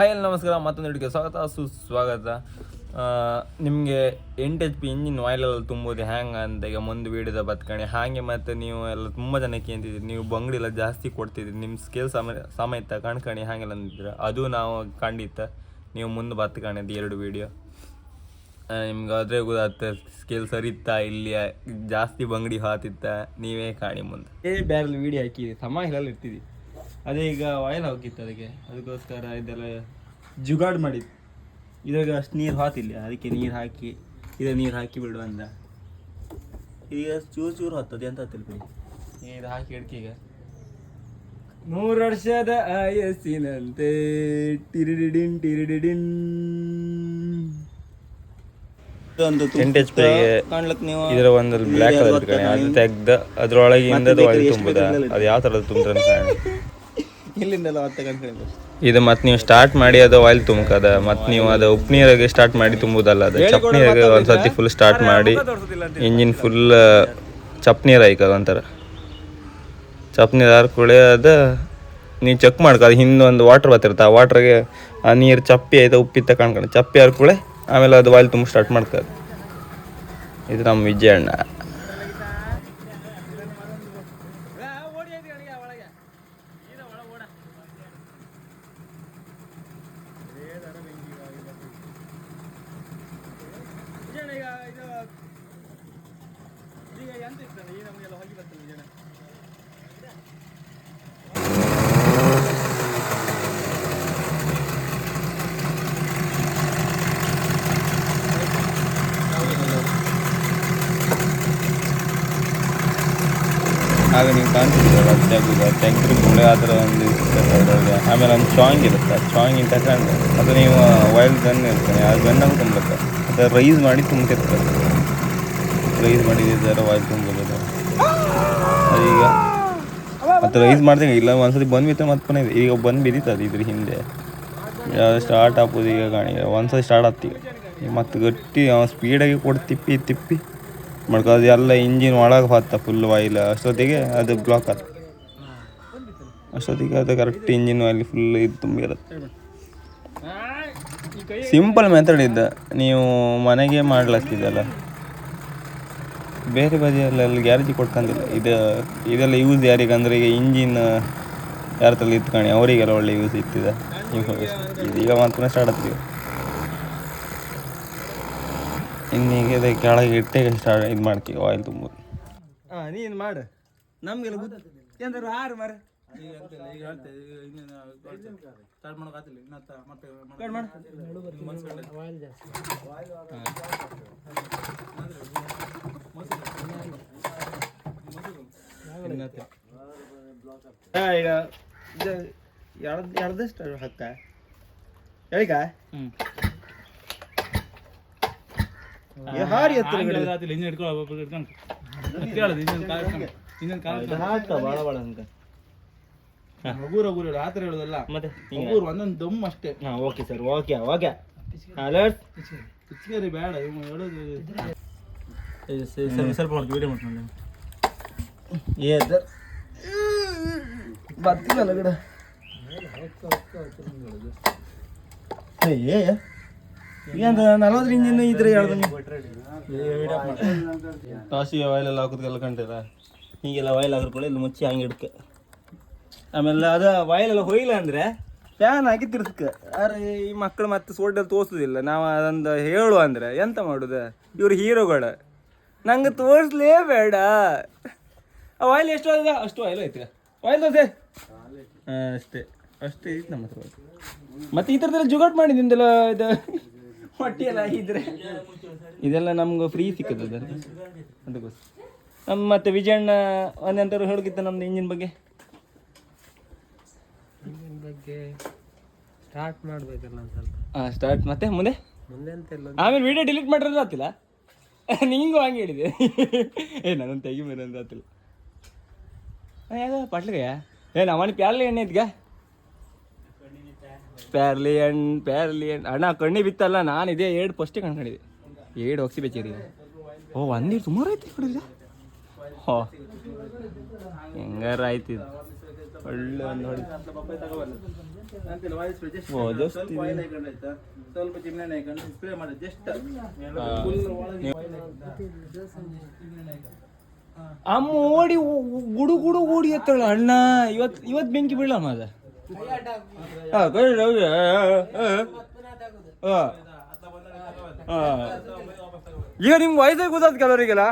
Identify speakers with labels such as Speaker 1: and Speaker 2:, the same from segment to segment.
Speaker 1: Hi ಎಲ್ಲ ನಮಸ್ಕಾರ. ಮತ್ತೊಂದು ಹಿಡಿಕೆ ಸ್ವಾಗತ. ಸುಸ್ವಾಗತ. ನಿಮಗೆ ಎಂಟು ಎಚ್ ಪಿ ಇಂಜಿನ್ ಆಯಿಲೆಲ್ಲ ತುಂಬೋದು. ಹ್ಯಾಂಗೆ ಅಂತ ಈಗ ಮುಂದೆ ವೀಡಿಯೋದ ಬತ್ಕಣಿ ಹಾಗೆ ಮತ್ತು ನೀವು ಎಲ್ಲ ತುಂಬ ಜನ ಅಂತಿದ್ದೀರಿ. ನೀವು ಬಂಗಡಿ ಎಲ್ಲ ಜಾಸ್ತಿ ಕೊಡ್ತಿದ್ದೀರಿ. ನಿಮ್ಮ ಸ್ಕೇಲ್ ಸಮ ಸಮೇತ ಕಣ್ಕಣಿ. ಹಾಗೆಲ್ಲ ಅಂದಿದ್ದೀರ ಅದು ನಾವು ಖಂಡಿತ ನೀವು ಮುಂದೆ ಬತ್ಕಣಿದ್ದು ಎರಡು ವೀಡಿಯೋ ನಿಮ್ಗೆ ಆದರೆ ಗೊತ್ತಾಗ್ತದೆ ಸ್ಕೇಲ್ ಸರಿತ್ತ ಇಲ್ಲಿ ಜಾಸ್ತಿ ಬಂಗಡಿ ಹಾತಿತ್ತ ನೀವೇ ಕಾಣಿ ಮುಂದೆ. ಏ ಬ್ಯಾರಲ್ಲಿ ವೀಡಿಯೋ ಹಾಕಿದೆ ಸಮ ಇರಲ್ಲ ಇರ್ತಿದ್ವಿ ಅದೇ ಈಗ ಆಯಿಲ್ ಹಾಕಿತ್ತು ಅದಕ್ಕೆ. ಅದಕ್ಕೋಸ್ಕರ ಇದೆಲ್ಲ ಜುಗಾಡ್ ಮಾಡಿತ್ತು ಇದ್ರಾಗ ಅಷ್ಟು ನೀರು ಹಾತಿಲ್ಲ. ಅದಕ್ಕೆ ನೀರು ಹಾಕಿ ಇದ ನೀರು ಹಾಕಿ ಬಿಡು ಅಂದ. ಈಗ ಚೂರು ಚೂರು ಹತ್ತದೆ. ಅಂತ ಹತ್ತಿಲ್ಲ ನೀರು ಹಾಕಿ ಇಡ್ಕಿ ಈಗ. ಮೂರು ವರ್ಷದ ಆಯಸ್ಸಿನಂತೆ. ಟಿರಿಡಿಡಿನ್ ಟಿರಿಡಿಡಿನ್
Speaker 2: ಒಂದು ಕಾಣ್ಲಕ್ ನೀವು.
Speaker 1: ಇದರ ಒಂದು ಬ್ಲ್ಯಾಕ್ ಕಲರ್ ಅದು ತೆಗ್ದ ಅದ್ರೊಳಗಿಂದ ಆಯಿಲ್ ತುಂಬುದ? ಅದು ಯಾವ ತರದ ತುಂಬ ಕಾಣೆ
Speaker 2: ಇಲ್ಲಿಂದೆಲ್ಲ
Speaker 1: ಇದು ಮತ್ತೆ ನೀವು ಸ್ಟಾರ್ಟ್ ಮಾಡಿ ಅದು ಆಯಿಲ್ ತುಂಬಕದ ಮತ್ತೆ ನೀವು ಅದು ಉಪ್ಪು ನೀರಾಗೆ ಸ್ಟಾರ್ಟ್ ಮಾಡಿ ತುಂಬುದಲ್ಲ ಅದು. ಚಪ್ ನೀರಾಗೆ ಒಂದ್ಸತಿ ಫುಲ್ ಸ್ಟಾರ್ಟ್ ಮಾಡಿ ಇಂಜಿನ್ ಫುಲ್ ಚಪ್ ನೀರು ಆಯ್ಕದ ಒಂಥರ. ಚಪ್ ಹಾರ್ಕೊಳ್ಳಿ ಅದ ನೀವು ಚೆಕ್ ಮಾಡ್ಕ ಅದು ಹಿಂದೆ ಒಂದು ವಾಟ್ರ್ ಬರ್ತಿರ್ತ ಆ ವಾಟ್ರಿಗೆ ಆ ನೀರು ಚಪ್ಪಿ ಆಯ್ತಾ ಉಪ್ಪಿ ಕಾಣ್ಕೊಂಡು ಚಪ್ಪಿ ಹಾರ್ ಕೂಳೆ ಆಮೇಲೆ ಅದು ಆಯಿಲ್ ತುಂಬ ಸ್ಟಾರ್ಟ್ ಮಾಡ್ಕದ ಇದು ನಮ್ಮ ವಿಜಯಣ್ಣ. ಆಗ ನೀವು ಕಾಣ್ತಿದ್ದೀರಲ್ಲ ತೆಗುದು ತೆಗ್ದ್ರೆ ಗುಳೆ ಆ ಥರ ಒಂದು ಅದ್ರೊಳಗೆ ಆಮೇಲೆ ಒಂದು ಚಾಂಗ್ ಇರುತ್ತೆ. ಚಾಂಗಿನ ತಗೊಂಡು ಅದು ನೀವು ವೈಲ್ಡ್ ಗನ್ ಇರ್ತಾನೆ ಆ ಗನ್ನಂಗೆ ತುಂಬಬೇಕು. ಅದು ರೈಸ್ ಮಾಡಿ ತುಂಬ್ತಿರ್ತಾರೆ. ರೈಸ್ ಮಾಡಿದ್ದಾರೆ ವೈಲ್ ತುಂಬೋದು ಈಗ ಮತ್ತು ರೈಸ್ ಮಾಡ್ದಂಗೆ ಇಲ್ಲ. ಒಂದ್ಸತಿ ಬಂದ್ಬಿತ್ತು ಮತ್ತೆ ಇದೆ. ಈಗ ಬಂದು ಬಿದ್ದಿತ್ತು ಇದ್ರ ಹಿಂದೆ. ಸ್ಟಾರ್ಟ್ ಆಗ್ಬೋದು ಈಗ ಕಾಣಿಗೆ ಒಂದ್ಸತಿ ಸ್ಟಾರ್ಟ್ ಆಗ್ತೀಗ ಮತ್ತು ಗಟ್ಟಿ ಸ್ಪೀಡಾಗಿ ಕೊಟ್ಟು ತಿಪ್ಪಿ ತಿಪ್ಪಿ. ಮಾಡ್ಕೋದು ಎಲ್ಲ ಇಂಜಿನ್ ಒಳಗೆ ಹೋಗ್ತಾ ಫುಲ್ ಆಯಿಲ್ ಅಷ್ಟೊತ್ತಿಗೆ ಅದು ಬ್ಲಾಕ್ ಆತ. ಅಷ್ಟೊತ್ತಿಗೆ ಅದು ಕರೆಕ್ಟ್ ಇಂಜಿನ್ ಆಯಿಲ್ ಫುಲ್ ಇದು ತುಂಬಿರುತ್ತೆ. ಸಿಂಪಲ್ ಮೆಥಡ್ ಇದ್ದ ನೀವು ಮನೆಗೆ ಮಾಡ್ಲತ್ತಿದ್ದಲ್ಲ. ಬೇರೆ ಬದಿಯಲ್ಲ ಗ್ಯಾರೇಜಿ ಕೊಟ್ಕೊಂಡಿಲ್ಲ ಇದು, ಇದೆಲ್ಲ ಯೂಸ್ ಯಾರಿಗೆ ಅಂದರೆ ಈಗ ಇಂಜಿನ್ ಯಾರ ತಲೆ ಇತ್ಕೊಂಡು ಅವರಿಗೆಲ್ಲ ಒಳ್ಳೆ ಯೂಸ್ ಇತ್ತಿದೆ. ಇದೀಗ ಮಾತ್ರ ಸ್ಟಾರ್ಟ್ ಆಗ್ತೀವಿ ಇನ್ನೀಗ ಇದೆ ಕೆಳಗೆ ಇಟ್ಟೆ ಸ್ಟಾರ್ಟ್ ಇದು ಮಾಡ್ತೀವಿ ಆಯಿಲ್ ತುಂಬೋದು.
Speaker 2: ಹಾಂ ನೀನು ಮಾಡು. ನಮಗೆಲ್ಲ ಗೊತ್ತ ಎಂದ್ರೆ ಆರು ಮರ ಈಗ ಎರಡು ಎರಡಷ್ಟು ಹಕ್ಕ. ಹೇಳಿಕ? ಹಾರಿ ಹಾಕ ಭಾಳ ಭಾಳ ಅಂತ
Speaker 3: ಹಗುರ ಹಗುರ ಆತರ ಹೇಳೋದಲ್ಲ.
Speaker 2: ಮತ್ತೆ
Speaker 3: ಹಗುರು ಒಂದೊಂದು ದಮ್ ಅಷ್ಟೇ.
Speaker 2: ಹಾಂ okay sir okay okay. Alert
Speaker 3: ಪಿಚ್ಕರಿ ಬೇಡ ಇವ್ನು ಹೇಳೋದು
Speaker 2: ಸ್ವಲ್ಪ ಮಾಡ್ತೀವಿ ವಿಡಿಯೋ ಮಾಡ್ಕೊಂಡು ಸರ್ ಬರ್ತಿಲ್ಲ ಗಿಡ. ಏ. ಈಗ ನಲ್ವತ್ತು ಇಂಜಿನ್ ಇದ್ರೆ ಹೇಳ್ದು
Speaker 1: ತಾಸಿ ಆಯಿಲೆಲ್ಲ ಹಾಕೋದಕ್ಕೆಲ್ಲ ಕಂಡಿರ?
Speaker 2: ಹೀಗೆಲ್ಲ ವಾಯಿಲ್ ಕೂಡ ಇಲ್ಲಿ ಮುಚ್ಚಿ ಹಂಗೆ ಇಡ್ಕ. ಆಮೇಲೆ ಅದ ವಾಯಲೆಲ್ಲ ಹೊಯ್ಲ ಅಂದ್ರೆ? ಫ್ಯಾನ್ ಹಾಕಿ ತಿರ್ಸ್ಕ ಅರೆ ಈ ಮಕ್ಕಳು ಮತ್ತೆ ಸೋಟಲ್ಲಿ ತೋರಿಸೋದಿಲ್ಲ. ನಾವು ಅದೊಂದು ಹೇಳು ಅಂದ್ರೆ ಎಂತ ಮಾಡುದ? ಇವ್ರು ಹೀರೋಗಳ. ನಂಗೆ ತೋರಿಸ್ಲೇ ಬೇಡ ಆ ವಾಯಲ್ ಎಷ್ಟು ಅದ? ಅಷ್ಟು ವಾಯಲ್ ಐತೆ ವಾಯಲ್ ದೋಸೆ ಹಾಂ ಅಷ್ಟೇ. ಅಷ್ಟೇ ಐತಿ ನಮ್ಮ ಹತ್ರ ಮತ್ತೆ ಈ ಥರದ್ದೆಲ್ಲ ಜುಗಾಟ್ ಮಾಡಿದಿಂದೆಲ್ಲ ಇದು? ಹೊಟ್ಟೆ ಎಲ್ಲ ಇದ್ರೆ. ಇದೆಲ್ಲ ನಮ್ಗೆ ಫ್ರೀ ಸಿಕ್ಕದ ಅದಕ್ಕೋಸ್ಕರ. ನಮ್ಮ ಮತ್ತೆ ವಿಜಯಣ್ಣ ಒಂದಂತರು ಹೇಳಿದ್ದ ನಮ್ದು ಇಂಜಿನ್ ಬಗ್ಗೆ?
Speaker 4: ಬಗ್ಗೆ ಸ್ಟಾರ್ಟ್ ಮಾಡ್ಬೇಕಲ್ಲ ಸ್ವಲ್ಪ.
Speaker 2: ಹಾಂ ಸ್ಟಾರ್ಟ್ ಮತ್ತೆ ಮುಂದೆ?
Speaker 4: ಮುಂದೆ ಅಂತ ಇಲ್ಲ.
Speaker 2: ಆಮೇಲೆ ವಿಡಿಯೋ ಡಿಲೀಟ್ ಮಾಡಿರೋದು ಆತಿಲ್ಲ? ನಿಂಗೂ ಹಂಗೆ ಹೇಳಿದೆ. ಏ ನನ್ನ ತೆಗಿ ಮೇಲೆ ಅಂತ ಆತಿಲ್ಲ ಯಾಗ ಪಟ್ಲಿಗೆ ಏ ನಮ್ಮನೆ ಪ್ಯಾರ್ಲಿ ಎಣ್ಣೆ ಇದ್ಗ? ಪ್ಯಾರ್ಲಿ ಪ್ಯಾರ್ಲಿಯನ್ ಪ್ಯಾರ್ಲಿ ಎಣ್ಣೆ ಅಣ್ಣ ಕಣ್ಣಿ ಬಿತ್ತಲ್ಲ ನಾನು ಇದೇ ಎರಡು ಫಸ್ಟಿಗೆ ಕಣ್ಕೊಂಡಿದ್ದೆ. ಏಡ್ ಒಕ್ಸಿ ಬೆಚ್ಚೇರಿ. ಓ ಒಂದೇ ಸುಮಾರು ಆಯ್ತು ನೋಡಿಲ್ಲ ಹೋ ಹೆಂಗಾರ ಆಯ್ತು ಇದು. ಒಳ್ಳೆ ಒಂದು ನೋಡಿ.
Speaker 3: ಜಸ್ಟ್ ಸ್ವಲ್ಪ. ಹಾಕೊಂಡು ಸ್ಪ್ರೇ ಮಾಡಿ ಜಸ್ಟ್
Speaker 2: ಅಮ್ಮ ಓಡಿ ಗುಡು ಗುಡು ಓಡಿ ಎತ್ತಳ ಅಣ್ಣ. ಇವತ್ ಇವತ್ ಬೆಂಕಿ ಬೀಳಮ್ಮ ಅದ ಕೈ. ಈಗ ನಿಮ್ ವಯಸ್ಸೇ ಕೂತದ ಕೆಲವರಿಗೆಲ್ಲ?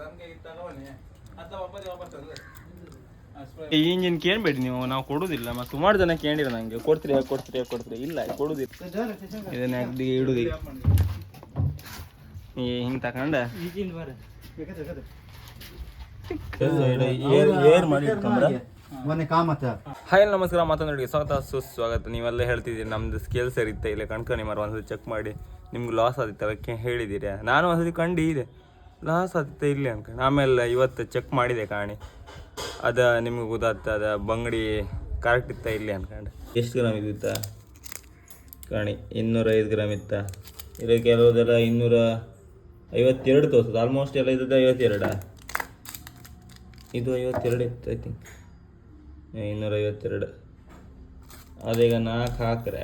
Speaker 3: ನಮ್ಗೆ
Speaker 2: ಈ ಇಂಜಿನ್ ಕೇಳ್ಬೇಡಿ ನೀವು ನಾವು ಕೊಡುದಿಲ್ಲ ಮತ್ತೆ ಸುಮಾರು ಜನ ಕೇಳಿರ ನಂಗೆ. ಕೊಡ್ತೀರಿ ಕೊಡ್ತೀರಿ ಕೊಡ್ತೀರಿ? ಇಲ್ಲ ಕೊಡುದಿಲ್ಲ. ಇದನ್ನ ಅಗ್ದಿ ಇಡುದಿ ಹಿಂಗ್ ತಕೊಂಡ?
Speaker 1: ಹಾಯ್ ನಮಸ್ಕಾರ. ಮಾತನಾಡಿ ಸ್ವಾಗತ. ಸುಸ್ವಾಗತ. ನೀವೆಲ್ಲ ಹೇಳ್ತಿದ್ದೀರಿ ನಮ್ದು ಸ್ಕೇಲ್ಸ್ ಇರುತ್ತೆ ಇಲ್ಲ ಕಣ್ಕಣಿ ಮರ ಒಂದ್ಸತಿ ಚೆಕ್ ಮಾಡಿ. ನಿಮ್ಗೆ ಲಾಸ್ ಆದಿತ್ತು? ಅದಕ್ಕೆ ಹೇಳಿದ್ದೀರಾ? ನಾನು ಒಂದ್ಸತಿ ಕಂಡಿದೆ ಲಾಸ್ ಆದಿತ್ತ? ಇಲ್ಲಿ ಅನ್ಕೊಂಡು ಆಮೇಲೆ ಇವತ್ತು ಚೆಕ್ ಮಾಡಿದೆ ಕಾಣಿ. ಅದ ನಿಮ್ಗೆ ಗೊತ್ತಾಗ್ತ ಅದ ಬಂಗಡಿ ಕರೆಕ್ಟ್ ಇತ್ತ? ಇಲ್ಲಿ ಅನ್ಕೊಂಡು. ಎಷ್ಟು ಗ್ರಾಮ್ ಇದ್ದಿತ್ತ ಕಾಣಿ ಇನ್ನೂರ ಐದು ಗ್ರಾಮ್ ಇತ್ತ? ಇಲ್ಲ ಕೆಲವುದೆಲ್ಲ ಇನ್ನೂರ ಐವತ್ತೆರಡು ತೋರಿಸ್ತದೆ ಆಲ್ಮೋಸ್ಟ್ ಎಲ್ಲ ಇದ್ದದ್ದು ಐವತ್ತೆರಡ? ಇದು ಐವತ್ತೆರಡು ಇತ್ತು ಐ ತಿಂಕ್ ಇನ್ನೂರ ಐವತ್ತೆರಡು. ಅದೀಗ ನಾಲ್ಕು ಹಾಕ್ರೆ.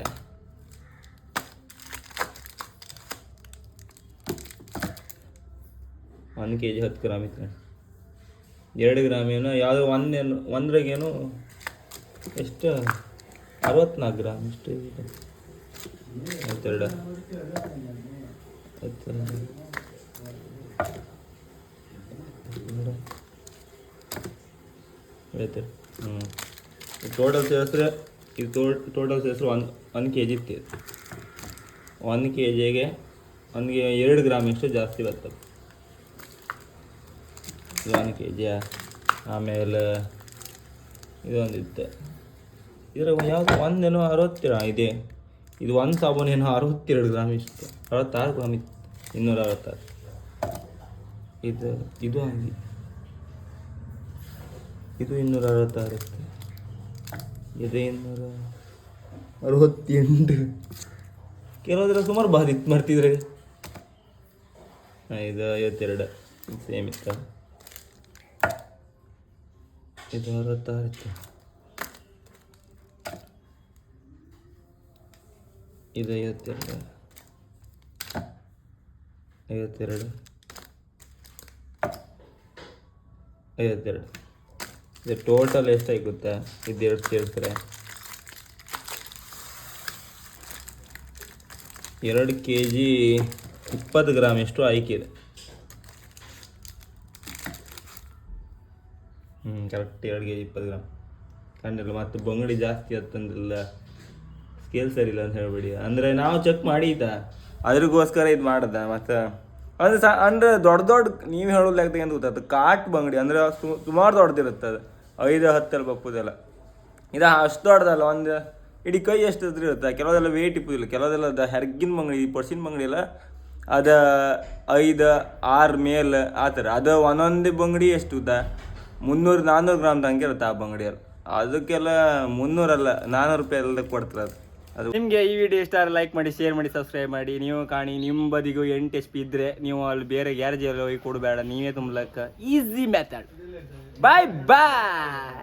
Speaker 1: ಒಂದು ಕೆ ಜಿ ಹತ್ತು ಗ್ರಾಮ್ ಇತ್ತು ಎರಡು ಗ್ರಾಮ್ ಏನೋ, ಯಾವುದೋ ಒಂದೇನು ಒಂದ್ರಾಗೇನು ಎಷ್ಟು? ಅರವತ್ನಾಲ್ಕು ಗ್ರಾಮ್, ಎಷ್ಟು ಐವತ್ತೆರಡು. ಐವತ್ತೆರಡು. ಐವತ್ತೆರಡು ಹ್ಞೂ ಟೋಟಲ್ ಸೇರಿಸ್ರೆ ಇದು ಟೋಟಲ್ ಸೇರಿಸ್ರೆ ಒಂದು ಒಂದು ಕೆ ಜಿ ಇತ್ತು. ಒಂದು ಕೆ ಜಿಗೆ ಒಂದು ಎರಡು ಗ್ರಾಮ್ ಎಷ್ಟು ಜಾಸ್ತಿ ಬರ್ತದೆ. ಒಂದು ಕೆ ಜಿಯ ಆಮೇಲೆ ಇದೊಂದಿತ್ತು ಇದ್ರಾಗ ಯಾವುದು ಒಂದೇನೋ ಅರವತ್ತೆರ ಇದೆ. ಇದು ಒಂದು ಸಾಬೂನು ಏನೋ ಅರವತ್ತೆರಡು ಗ್ರಾಮ್ ಇಷ್ಟು. ಅರವತ್ತಾರು ಗ್ರಾಮ್ ಇತ್ತು. ಇನ್ನೂರ ಅರವತ್ತಾರು ಇದು ಇದು ಹಂಗೆ. ಇದು ಇನ್ನೂರ ಅರವತ್ತಾರು ಇತ್ತು ಇದು ಇನ್ನೂರ ಅರವತ್ತೆಂಟು. ಕೆಲವುದ್ರ ಸುಮಾರು ಭಾರಿ ಮಾಡ್ತಿದ್ರೆ. ಇದು ಐವತ್ತೆರಡು. ಸೇಮ್ ಇತ್ತು. ಇದು ಅರವತ್ತಾರು ಇತ್ತು. ಇದು ಐವತ್ತೆರಡು. ಐವತ್ತೆರಡು. ಐವತ್ತೆರಡು. ಇದು ಟೋಟಲ್ ಎಷ್ಟಾಗುತ್ತೆ? ಇದು ಇದೆರಡು ಸೇರಿಸ್ರೆ ಎರಡು ಕೆ ಜಿ ಇಪ್ಪತ್ತು ಗ್ರಾಮ್ ಎಷ್ಟು ಆಯ್ಕೆ ಹ್ಞೂ ಕರೆಕ್ಟ್ ಎರಡು ಕೆ ಜಿ ಇಪ್ಪತ್ತು ಗ್ರಾಮ್ ಕಂಡಿಲ್ಲ ಮತ್ತು ಬಂಗಡಿ ಜಾಸ್ತಿ ಆತಂದಿಲ್ಲ ಸ್ಕೇಲ್ ಸರಿ ಇಲ್ಲ ಅಂತ ಹೇಳ್ಬಿಡಿ. ಅಂದರೆ ನಾವು ಚೆಕ್ ಮಾಡಿದ್ದ? ಅದ್ರಿಗೋಸ್ಕರ ಇದು ಮಾಡ್ದ? ಮತ್ತು ಅಂದ್ರೆ ಸ ಅಂದ್ರೆ ದೊಡ್ಡ ದೊಡ್ಡ ನೀವು ಹೇಳೋದು ಅಂತ ಗೊತ್ತಾಗ್ತದೆ ಕಾಟ್ ಬಂಗಡಿ, ಅಂದ್ರೆ ಸುಮಾರು ದೊಡ್ಡದಿರುತ್ತೆ ಅದು. ಐದು ಹತ್ತಲ್ಲಿ ಬಪ್ಪುದೆಲ್ಲ. ಇದು ಅಷ್ಟು ದೊಡ್ಡದಲ್ಲ, ಒಂದು ಇಡೀ ಕೈ ಎಷ್ಟು ಇರುತ್ತೆ. ಕೆಲವೆಲ್ಲ ವೇಟ್ ಇಪ್ಪುದಿಲ್ಲ ಕೆಲವೆಲ್ಲ ಅದ ಹೆರ್ಗಿನ ಬಂಗಡಿ ಪರ್ಸಿನ ಬಂಗಡಿ ಎಲ್ಲ ಅದ ಐದು, ಆರು ಮೇಲ್ ಆ ಥರ. ಅದು ಒಂದೊಂದು ಬಂಗಡಿ ಎಷ್ಟು ಉದ್ದ ಮುನ್ನೂರು ನಾನ್ನೂರು ಗ್ರಾಮ್ ತನಕ ಇರುತ್ತೆ ಆ ಬಂಗಡಿಯಲ್ಲಿ. ಅದಕ್ಕೆಲ್ಲ ಮುನ್ನೂರಲ್ಲ ನಾನ್ನೂರು ರೂಪಾಯಿ ಎಲ್ಲ ಕೊಡ್ತಾರೆ ಅದು. ಅದು ನಿಮಗೆ ಈ ವಿಡಿಯೋ ಇಷ್ಟ ಲೈಕ್ ಮಾಡಿ ಶೇರ್ ಮಾಡಿ ಸಬ್ಸ್ಕ್ರೈಬ್ ಮಾಡಿ. ನೀವು ಕಾಣಿ ನಿಮ್ಮ ಬದಿಗೂ ಎಂಟು ಎಚ್ ಪಿ ಇದ್ದರೆ ನೀವು ಅಲ್ಲಿ ಬೇರೆ ಗ್ಯಾರೇಜಲ್ಲಿ ಹೋಗಿ ಕೊಡಬೇಡ. ನೀವೇ ತುಂಬಲಕ್ಕ ಈಸಿ ಮೆಥಡ್ ಬಾಯ್ ಬಾಯ್